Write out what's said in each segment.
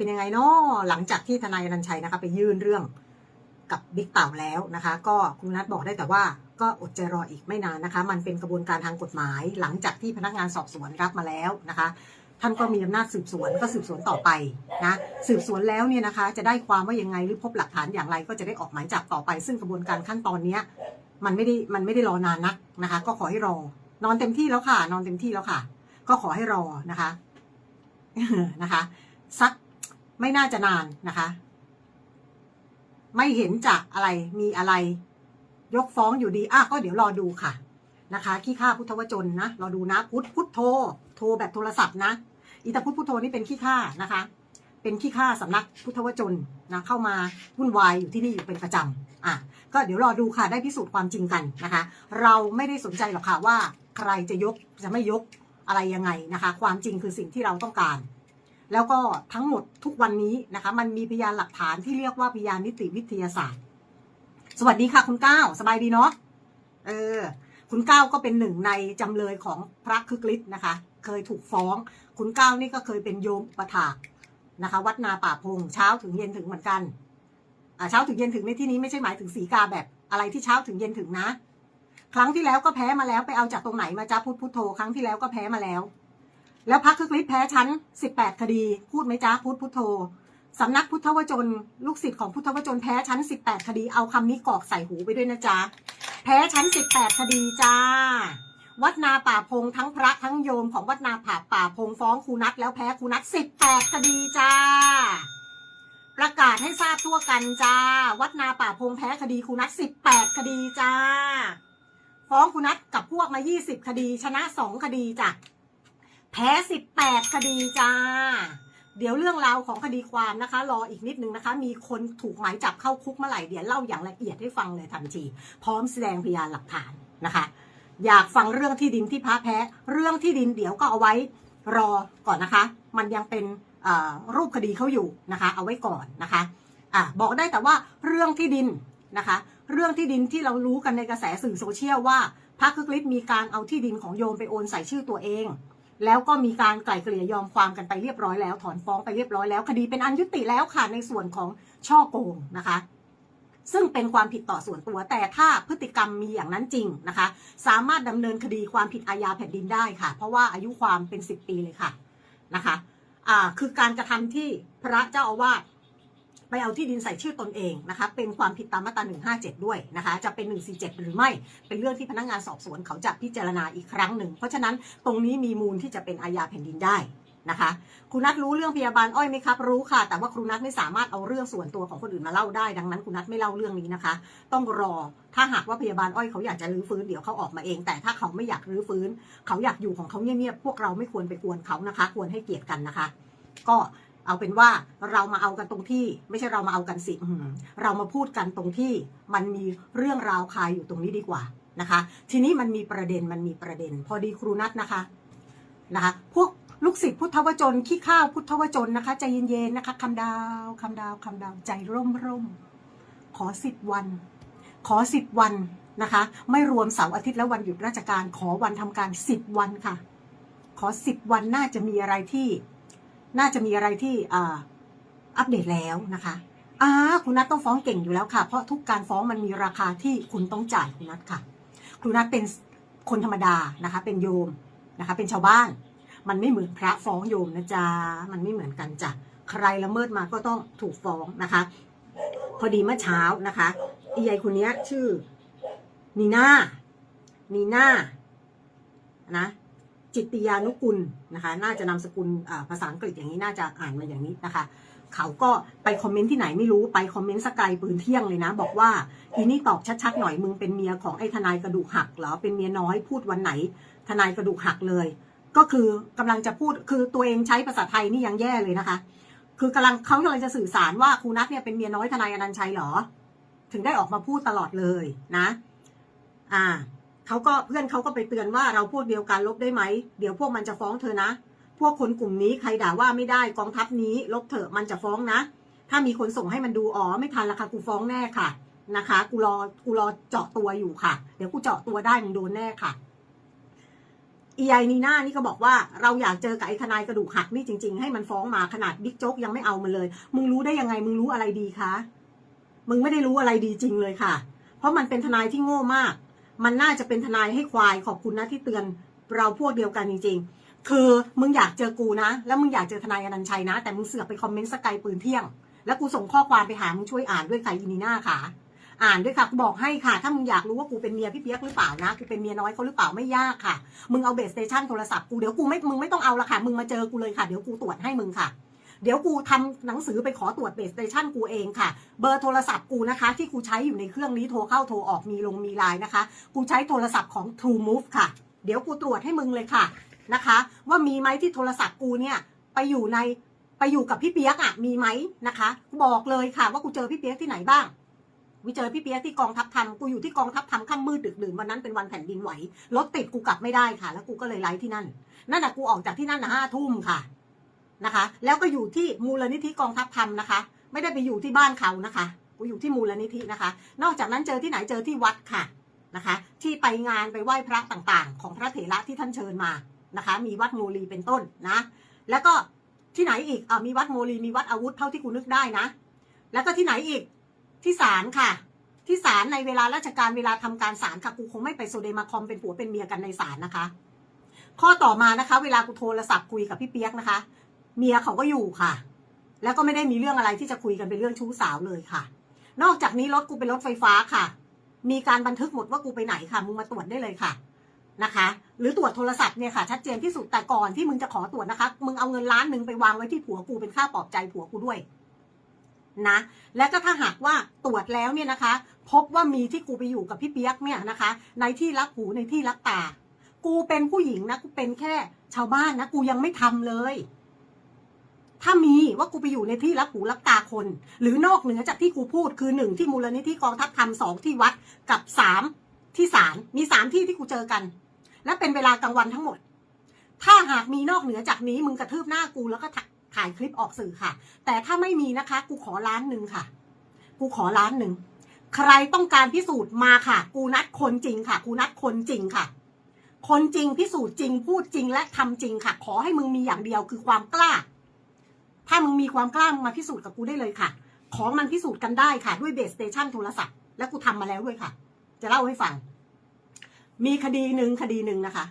เป็นยังไงเนาะหลังจากที่ทนายอนันชัยนะคะ ไปยื่นเรื่องกับบิ๊กเต่าแล้วนะคะ ก็คุณนัทบอกได้แต่ว่าก็อดใจรออีกไม่นานนะคะ มันเป็นกระบวนการทางกฎหมาย หลังจากที่พนักงานสอบสวนรับมาแล้วนะคะ ท่านก็มีอำนาจสืบสวนก็สืบสวนต่อไปนะสืบสวนแล้วเนี่ยนะคะ จะได้ความว่ายังไงหรือพบหลักฐานอย่างไร ก็จะได้ออกหมายจับต่อไป ซึ่งกระบวนการขั้นตอนเนี้ยมันไม่ได้มันไม่ได้รอนานนักนะคะ ก็ขอให้รอนอนเต็มที่แล้วค่ะ นอนเต็มที่แล้วค่ะ ก็ขอให้รอนะคะนะคะ สัก ไม่น่าจะนานนะคะ ไม่เห็นจะอะไรมีอะไร ยกฟ้องอยู่ดีอะก็เดี๋ยวรอดูค่ะนะคะขี้ข้าพุทธวจนนะรอดูนะพุทธพุทโธโทรแบบโทรศัพท์นะอีตาพุทธพุทโธนี่เป็นขี้ข้านะคะ เป็นขี้ข้าสำนักพุทธวจนนะเข้ามาวุ่นวายอยู่ที่นี่อยู่เป็นประจำอะก็เดี๋ยวรอดูค่ะได้พิสูจน์ความจริงกันนะคะ เราไม่ได้สนใจหรอกค่ะว่าใครจะยกจะไม่ยกอะไรยังไงนะคะ ความจริงคือสิ่งที่เราต้องการ แล้วก็ทั้งหมดทุกวันนี้นะคะ มันมีพยานหลักฐานที่เรียกว่าพยานนิติวิทยาศาสตร์ สวัสดีค่ะคุณก้าวสบายดีเนาะเออ คุณก้าวก็เป็นหนึ่งในจำเลยของพระคึกฤทธิ์นะคะ เคยถูกฟ้อง คุณก้าวนี่ก็เคยเป็นโยมอุปถากนะคะ วัดนาป่าพงเช้าถึงเย็นถึงเหมือนกันอ่าเช้าถึงเย็นถึงในที่นี้ไม่ใช่หมายถึงสีกาแบบอะไรที่เช้าถึงเย็นถึงนะ ครั้งที่แล้วก็แพ้มาแล้วไปเอาจากตรงไหนมาจ้าพุทธพุทโธครั้งที่แล้วก็แพ้มาแล้ว แล้วพักคึกฤทธิ์แพ้ชั้น 18 คดี พูดไหมจ้าพุทธพุทโธสำนักพุทธวจน ลูกศิษย์ของพุทธวจนแพ้ชั้น 18 คดี เอาคำนี้กอกใส่หูไปด้วยนะจ๊ะ แพ้ชั้น 18 คดีจ้า วัดนาป่าพงทั้งพระทั้งโยมของวัดนาป่าป่าพงฟ้องครูนัทแล้วแพ้ครูนัท18 คดีจ้า ประกาศให้ทราบทั่วกันจ้า วัดนาป่าพงแพ้คดีครูนัท18 คดีจ้า ฟ้องครูนัทกับพวกมา 20 คดี ชนะ 2 คดีจ้ะ แพ้18คดีจ้า เดี๋ยวเรื่องราวของคดีความนะคะ รออีกนิดนึงนะคะ มีคนถูกหมายจับเข้าคุกเมื่อไหร่เดี๋ยวเล่าอย่างละเอียดให้ฟังเลยทันที พร้อมแสดงพยานหลักฐานนะคะ อยากฟังเรื่องที่ดินที่พระแพ้ เรื่องที่ดินเดี๋ยวก็เอาไว้รอก่อนนะคะ มันยังเป็นรูปคดีเขาอยู่นะคะ เอาไว้ก่อนนะคะอะบอกได้แต่ว่าเรื่องที่ดินนะคะ เรื่องที่ดินที่เรารู้กันในกระแสสื่อโซเชียลว่าพระคึกฤทธิ์มีการเอาที่ดินของโยมไปโอนใส่ชื่อตัวเอง แล้วก็มีการไกล่เกลี่ยยอมความกันไปเรียบร้อยแล้ว ถอนฟ้องไปเรียบร้อยแล้ว คดีเป็นอันยุติแล้วค่ะในส่วนของช่อโกงนะคะ ซึ่งเป็นความผิดต่อส่วนตัว แต่ถ้าพฤติกรรมมีอย่างนั้นจริงนะคะ สามารถดำเนินคดีความผิดอาญาแผ่นดินได้ค่ะ เพราะว่าอายุความเป็น 10 ปีเลยค่ะนะคะอ่าคือการกระทำที่พระเจ้าอาวาส ไปเอาที่ดินใส่ชื่อตนเองนะคะเป็นความผิดตามมาตรา157 ด้วยนะคะจะเป็น 147 หรือไม่เป็นเรื่องที่พนักงานสอบสวนเขาจะพิจารณาอีกครั้งหนึ่ง เพราะฉะนั้นตรงนี้มีมูลที่จะเป็นอาญาแผ่นดินได้นะคะครูนัทรู้เรื่องพยาบาลอ้อยไหมครับ รู้ค่ะ แต่ว่าครูนัทไม่สามารถเอาเรื่องส่วนตัวของคนอื่นมาเล่าได้ ดังนั้นครูนัทไม่เล่าเรื่องนี้นะคะ ต้องรอถ้าหากว่าพยาบาลอ้อยเขาอยากจะรื้อฟื้นเดี๋ยวเขาออกมาเอง แต่ถ้าเขาไม่อยากรื้อฟื้น เขาอยากอยู่ของเขาเงียบๆพวกเราไม่ควรไปกวนเขานะคะ ควรให้เกียรติกันนะคะ ก็ เอาเป็นว่าเรามาเอากันตรงที่ ไม่ใช่เรามาเอากันสิเรามาพูดกันตรงที่มันมีเรื่องราวคายอยู่ตรงนี้ดีกว่านะคะ ทีนี้มันมีประเด็นมันมีประเด็น พอดีครูนัทนะคะนะคะพวกลูกศิษย์พุทธวจนขี้ข้าวพุทธวจนนะคะใจเย็นๆนะคะคำดาวคำดาวคำดาวใจร่มร่มๆขอสิบวัน ขอสิบวันนะคะ ไม่รวมเสาร์อาทิตย์และวันหยุดราชการ ขอวันทำการสิบวันค่ะ ขอสิบวันน่าจะมีอะไรที่ น่าจะมีอะไรที่อ,อัปเดตแล้วนะคะอ่าคุณนัทต้องฟ้องเก่งอยู่แล้วค่ะ เพราะทุกการฟ้องมันมีราคาที่คุณต้องจ่ายคุณนัทค่ะ คุณนัทเป็นคนธรรมดานะคะ เป็นโยมนะคะ เป็นชาวบ้าน มันไม่เหมือนพระฟ้องโยมนะจ๊ะ มันไม่เหมือนกันจ้ะ ใครละเมิดมาก็ต้องถูกฟ้องนะคะ พอดีเมื่อเช้านะคะอียายคนนี้ชื่อนีน่านีน่านะ จิตติยานุกุลนะคะ น่าจะนามสกุลภาษาอังกฤษอย่างนี้น่าจะอ่านมาอย่างนี้นะคะเขาก็ไปคอมเมนต์ที่ไหนไม่รู้ไปคอมเมนต์สกายปืนเที่ยงเลยนะ บอกว่าอีนี่ตอบชัดๆหน่อยมึงเป็นเมียของไอ้ทนายกระดูกหักเหรอเป็นเมียน้อยพูดวันไหน ทนายกระดูกหักเลย ก็คือกำลังจะพูดคือตัวเองใช้ภาษาไทยนี่ยังแย่เลยนะคะ คือกำลังเขากำลังจะสื่อสารว่าครูนัทเนี่ยเป็นเมียน้อยทนายอนันชัยเหรอ ถึงได้ออกมาพูดตลอดเลยนะ อ่า เขาก็เพื่อนเขาก็ไปเตือนว่าเราพวกเดียวกันลบได้ไหม เดี๋ยวพวกมันจะฟ้องเธอนะ พวกคนกลุ่มนี้ใครด่าว่าไม่ได้กองทัพนี้ ลบเถอะมันจะฟ้องนะ ถ้ามีคนส่งให้มันดูอ๋อไม่ทันละค่ะกูฟ้องแน่ค่ะนะคะ กูรอกูรอเจาะตัวอยู่ค่ะ เดี๋ยวกูเจาะตัวได้มึงโดนแน่ค่ะอีไอนีน่านี่ก็บอกว่าเราอยากเจอกับไอ้ทนายกระดูกหักนี่จริง ๆ ให้มันฟ้องมาขนาดบิ๊กโจ๊กยังไม่เอามันเลย มึงรู้ได้ยังไง มึงรู้อะไรดีคะมึงไม่ได้รู้อะไรดีจริงเลยค่ะ เพราะมันเป็นทนายที่โง่มาก มันน่าจะเป็นทนายให้ควายขอบคุณนะที่เตือนเราพวกเดียวกันจริง ๆ คือมึงอยากเจอกูนะ แล้วมึงอยากเจอทนายอนันชัยนะ แต่มึงเสือกไปคอมเมนต์สกายปืนเที่ยง แล้วกูส่งข้อความไปหามึงช่วยอ่านด้วยค่ะอีนีน่าค่ะ อ่านด้วยค่ะกูบอกให้ค่ะ ถ้ามึงอยากรู้ว่ากูเป็นเมียพี่เปียกหรือเปล่านะกูเป็นเมียน้อยเขาหรือเปล่าไม่ยากค่ะ มึงเอาเบสสเตชันโทรศัพท์กูเดี๋ยวกูไม่มึงไม่ต้องเอาละค่ะมึงมาเจอกูเลยค่ะเดี๋ยวกูตรวจให้มึงค่ะ เดี๋ยวกูทำหนังสือไปขอตรวจเบสสเตชันกูเองค่ะ เบอร์โทรศัพท์กูนะคะ ที่กูใช้อยู่ในเครื่องนี้โทรเข้าโทรออกมีลงมีไลน์นะคะ กูใช้โทรศัพท์ของ True Move ค่ะ เดี๋ยวกูตรวจให้มึงเลยค่ะนะคะ ว่ามีไหมที่โทรศัพท์กูเนี่ยไปอยู่ในไปอยู่กับพี่เปียกอะมีไหมนะคะกูบอกเลยค่ะ ว่ากูเจอพี่เปียกที่ไหนบ้างวิเจอพี่เปียกที่กองทัพทำกูอยู่ที่กองทัพทำค่ำมืดดึกดื่นวันนั้นเป็นวันแผ่นดินไหวรถติดกูกลับไม่ได้ค่ะ แล้วกูก็เลยไลฟ์ที่นั่น นั่นน่ะกูออกจากที่นั่นนะห้าทุ่มค่ะ นะคะ แล้วก็อยู่ที่มูลนิธิกองทัพทำนะคะ ไม่ได้ไปอยู่ที่บ้านเขานะคะกูอยู่ที่มูลนิธินะคะ นอกจากนั้นเจอที่ไหนเจอที่วัดค่ะนะคะ ที่ไปงานไปไหว้พระต่างๆ ของพระเถระที่ท่านเชิญมานะคะ มีวัดโมลีเป็นต้นนะ แล้วก็ที่ไหนอีกอ่ามีวัดโมลีมีวัดอาวุธเท่าที่กูนึกได้นะ แล้วก็ที่ไหนอีกที่ศาลค่ะ ที่ศาลในเวลาราชการเวลาทำการศาลค่ะกูคงไม่ไปโซเดมาคอมเป็นผัวเป็นเมียกันในศาลนะคะ ข้อต่อมานะคะ เวลากูโทรศัพท์คุยกับพี่เปียกนะคะ เมียเขาก็อยู่ค่ะ แล้วก็ไม่ได้มีเรื่องอะไรที่จะคุยกันเป็นเรื่องชู้สาวเลยค่ะ นอกจากนี้รถกูเป็นรถไฟฟ้าค่ะ มีการบันทึกหมดว่ากูไปไหนค่ะ มึงมาตรวจได้เลยค่ะนะคะ หรือตรวจโทรศัพท์เนี่ยค่ะ ชัดเจนที่สุดแต่ก่อนที่มึงจะขอตรวจนะคะ มึงเอาเงินล้านหนึ่งไปวางไว้ที่ผัวกูเป็นค่าปลอบใจผัวกูด้วยนะ และก็ถ้าหากว่าตรวจแล้วเนี่ยนะคะ พบว่ามีที่กูไปอยู่กับพี่เปียกเนี่ยนะคะ ในที่รักหูในที่รักตา กูเป็นผู้หญิงนะกูเป็นแค่ชาวบ้านนะกูยังไม่ทำเลย ถ้ามีว่ากูไปอยู่ในที่รักหูรักตาคน หรือนอกเหนือจากที่กูพูดคือหนึ่งที่มูลนิธิกองทัพทำสองที่วัดกับสามที่ศาลมีสามที่ที่กูเจอกัน และเป็นเวลากลางวันทั้งหมด ถ้าหากมีนอกเหนือจากนี้มึงกระทืบหน้ากูแล้วก็ถ่ายคลิปออกสื่อค่ะ แต่ถ้าไม่มีนะคะ กูขอล้านหนึ่งค่ะ กูขอล้านหนึ่งใครต้องการพิสูจน์มาค่ะ กูนัดคนจริงค่ะ กูนัดคนจริงค่ะ คนจริงพิสูจน์จริงพูดจริงและทำจริงค่ะ ขอให้มึงมีอย่างเดียวคือความกล้า ถ้ามึงมีความกล้ามึงมาพิสูจน์กับกูได้เลยค่ะ ของมันพิสูจน์กันได้ค่ะ ด้วยเบสสเตชันโทรศัพท์ และกูทำมาแล้วด้วยค่ะ จะเล่าให้ฟัง มีคดีหนึ่งคดีหนึ่งนะคะ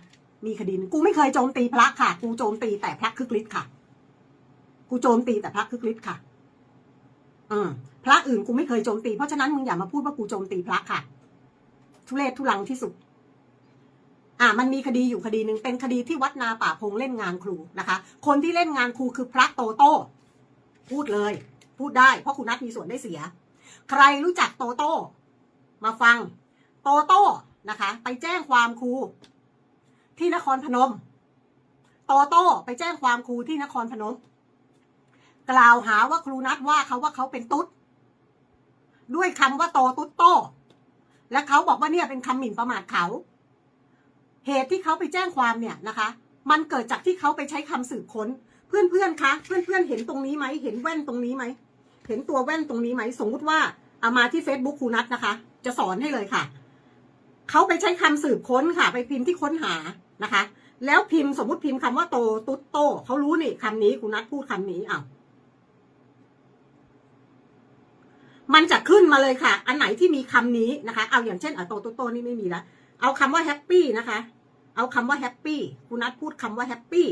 มีคดีนึงกูไม่เคยโจมตีพระค่ะ กูโจมตีแต่พระคึกฤทธิ์ค่ะ กูโจมตีแต่พระคึกฤทธิ์ค่ะ อืมพระอื่นกูไม่เคยโจมตี เพราะฉะนั้นมึงอย่ามาพูดว่ากูโจมตีพระค่ะ ทุเรศทุลังที่สุด อ่ามันมีคดีอยู่คดีหนึ่งเป็นคดีที่วัดนาป่าพงเล่นงานครูนะคะ คนที่เล่นงานครูคือพระโตโต้พูดเลย พูดได้เพราะคุณนัทมีส่วนได้เสีย ใครรู้จักโตโต้มาฟัง โตโต้นะคะ ไปแจ้งความครูที่นครพนม โตโต้ไปแจ้งความครูที่นครพนม กล่าวหาว่าครูนัดว่าเขาว่าเขาเป็นตุ๊ดด้วยคำว่าโตตุ๊ดโตและเขาบอกว่าเนี่ยเป็นคำหมิ่นประมาทเขา เหตุที่เขาไปแจ้งความเนี่ยนะคะ มันเกิดจากที่เขาไปใช้คำสืบค้น เพื่อนๆคะเพื่อนๆเห็นตรงนี้ไหมเห็นแว่นตรงนี้ไหมเห็นตัวแว่นตรงนี้ไหมสมมุติว่าเอามาที่ Facebook ครูนัทนะคะ จะสอนให้เลยค่ะเขาไปใช้คำสืบค้นค่ะ ไปพิมพ์ที่ค้นหานะคะ แล้วพิมพ์สมมติพิมพ์คำว่าโตตุ๊ดโตเขารู้นี่คำนี้ครูนัทพูดคำนี้อ้าวมันจะขึ้นมาเลยค่ะ อันไหนที่มีคำนี้นะคะ เอาอย่างเช่นอะโตโตโตนี่ไม่มีละ เอาคำว่าแฮปปี้นะคะ เอาคำว่าแฮปปี้คุณนัทพูดคำว่าแฮปปี้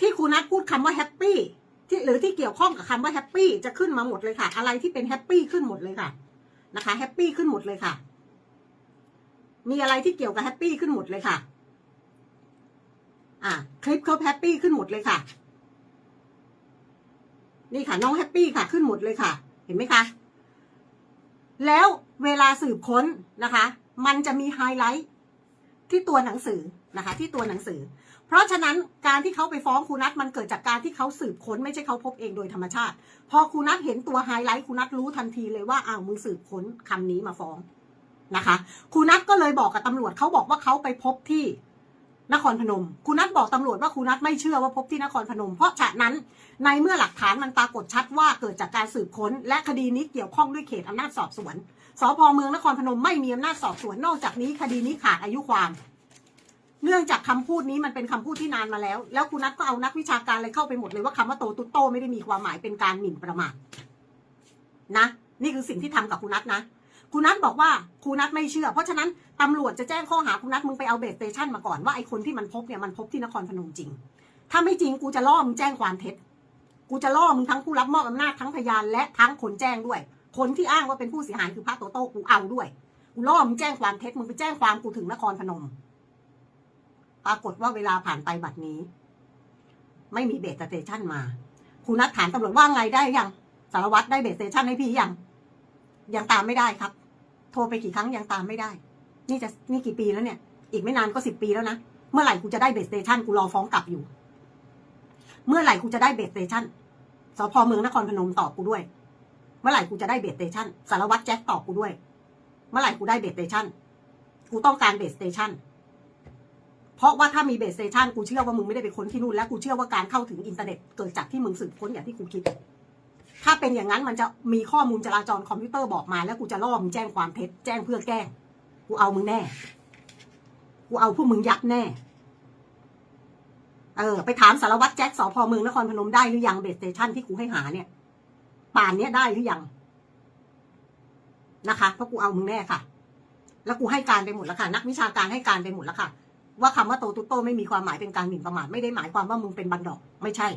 ที่คุณนัทพูดคำว่าแฮปปี้ที่หรือที่เกี่ยวข้องกับคำว่าแฮปปี้จะขึ้นมาหมดเลยค่ะ อะไรที่เป็นแฮปปี้ขึ้นหมดเลยค่ะ นะคะแฮปปี้ขึ้นหมดเลยค่ะ มีอะไรที่เกี่ยวกับแฮปปี้ขึ้นหมดเลยค่ะ อะคลิปเขาแฮปปี้ขึ้นหมดเลยค่ะ นี่ค่ะน้องแฮปปี้ค่ะขึ้นหมดเลยค่ะ เห็นไหมคะแล้วเวลาสืบค้นนะคะ มันจะมีไฮไลท์ที่ตัวหนังสือนะคะ ที่ตัวหนังสือ เพราะฉะนั้นการที่เขาไปฟ้องครูนัทมันเกิดจากการที่เขาสืบค้นไม่ใช่เขาพบเองโดยธรรมชาติ พอครูนัทเห็นตัวไฮไลท์ครูนัทรู้ทันทีเลยว่าอ้าวมึงสืบค้นคำนี้มาฟ้องนะคะครูนัทก็เลยบอกกับตำรวจเขาบอกว่าเขาไปพบที่นครพนมครูนัทบอกตำรวจว่าครูนัทไม่เชื่อว่าพบที่นครพนม เพราะฉะนั้นในเมื่อหลักฐานมันปรากฏชัดว่าเกิดจากการสืบค้น และคดีนี้เกี่ยวข้องด้วยเขตอำนาจสอบสวน สพเมืองนครพนมไม่มีอำนาจสอบสวนนอกจากนี้คดีนี้ขาดอายุความ เนื่องจากคำพูดนี้มันเป็นคำพูดที่นานมาแล้ว แล้วคุณนัทก็เอานักวิชาการอะไรเข้าไปหมดเลยว่าคำว่าโตตุโตไม่ได้มีความหมายเป็นการหมิ่นประมาทนะนี่คือสิ่งที่ทำกับคุณนัทนะคุณนัทบอกว่าคุณนัทไม่เชื่อ เพราะฉะนั้นตำรวจจะแจ้งข้อหาคุณนัทมึงไปเอาเบสสเตชันมาก่อนว่าไอ้คนที่มันพบเนี่ยมันพบที่นครพนมจริง ถ้าไม่จริงกูจะล่อมึงแจ้งความเท็จ กูจะล่อมึงทั้งผู้รับมอบอำนาจทั้งพยานและทั้งคนแจ้งด้วย คนที่อ้างว่าเป็นผู้เสียหายคือพระโตโต้กูเอาด้วยกูล่อมึงแจ้งความเท็จมึงไปแจ้งความกูถึงนครพนม ปรากฏว่าเวลาผ่านไปบัดนี้ ไม่มีเบสสเตชันมาคุณนัทถามตำรวจว่าไงได้ยังสารวัตรได้เบสสเตชันให้พี่ยังยังตามไม่ได้ครับ โทรไปกี่ครั้งยังตามไม่ได้ นี่จะนี่กี่ปีแล้วเนี่ย อีกไม่นานก็สิบปีแล้วนะเมื่อไหร่กูจะได้เบสสเตชันกูรอฟ้องกลับอยู่ เมื่อไหร่กูจะได้เบสสเตชันสพเมืองนครพนมตอบกูด้วย เมื่อไหร่กูจะได้เบสเตชันสารวัตรแจ็คตอบกูด้วย เมื่อไหร่กูได้เบสเตชันกูต้องการเบสเตชันเพราะว่าถ้ามีเบสเตชันกูเชื่อว่ามึงไม่ได้ไปค้นที่นู่นและกูเชื่อว่าการเข้าถึงอินเทอร์เน็ตเกิดจากที่มึงสืบค้นอย่างที่กูคิด ถ้าเป็นอย่างนั้นมันจะมีข้อมูลจราจรคอมพิวเตอร์บอกมาแล้วกูจะล่อมึงแจ้งความเท็จแจ้งเพื่อแก้กูเอามึงแน่ กูเอาพวกมึงยัดแน่ เออ ไปถามสารวัตรแจ็คสพเมืองนครพนมได้หรือยังเบสเตชันที่กูให้หาเนี่ย ป่านนี้ได้หรือยังนะคะเพราะกูเอามึงแน่ค่ะ แล้วกูให้การไปหมดแล้วค่ะ นักวิชาการให้การไปหมดแล้วค่ะ ว่าคำว่าโตตุโตไม่มีความหมายเป็นการหมิ่นประมาทไม่ได้หมายความว่ามึงเป็นบันดอก ไม่ใช่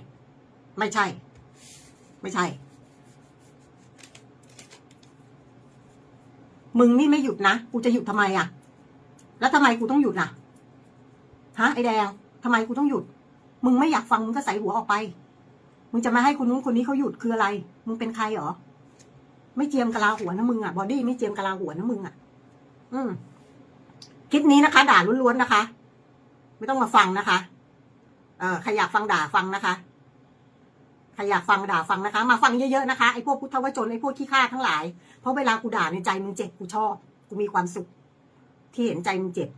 ไม่ใช่ ไม่ใช่ มึงนี่ไม่หยุดนะกูจะหยุดทำไมอะ แล้วทำไมกูต้องหยุดน่ะฮะไอแดงทำไมกูต้องหยุด มึงไม่อยากฟังมึงก็ใส่หัวออกไป มึงจะมาให้คนนู้นคนนี้เขาหยุดคืออะไร มึงเป็นใครหรอ ไม่เจียมกะลาหัวนะมึงอะ บอดี้ไม่เจียมกะลาหัวนะมึงอะ อืมคลิปนี้นะคะ ด่าล้วนๆนะคะ ไม่ต้องมาฟังนะคะ เออใครอยากฟังด่าฟังนะคะใครอยากฟังด่าฟังนะคะ มาฟังเยอะๆนะคะไอ้พวกพุทธวจนไอ้พวกขี้ข้าทั้งหลาย เพราะเวลากูด่าในใจมึงเจ็บกูชอบ กูมีความสุข ที่เห็นใจมึงเจ็บ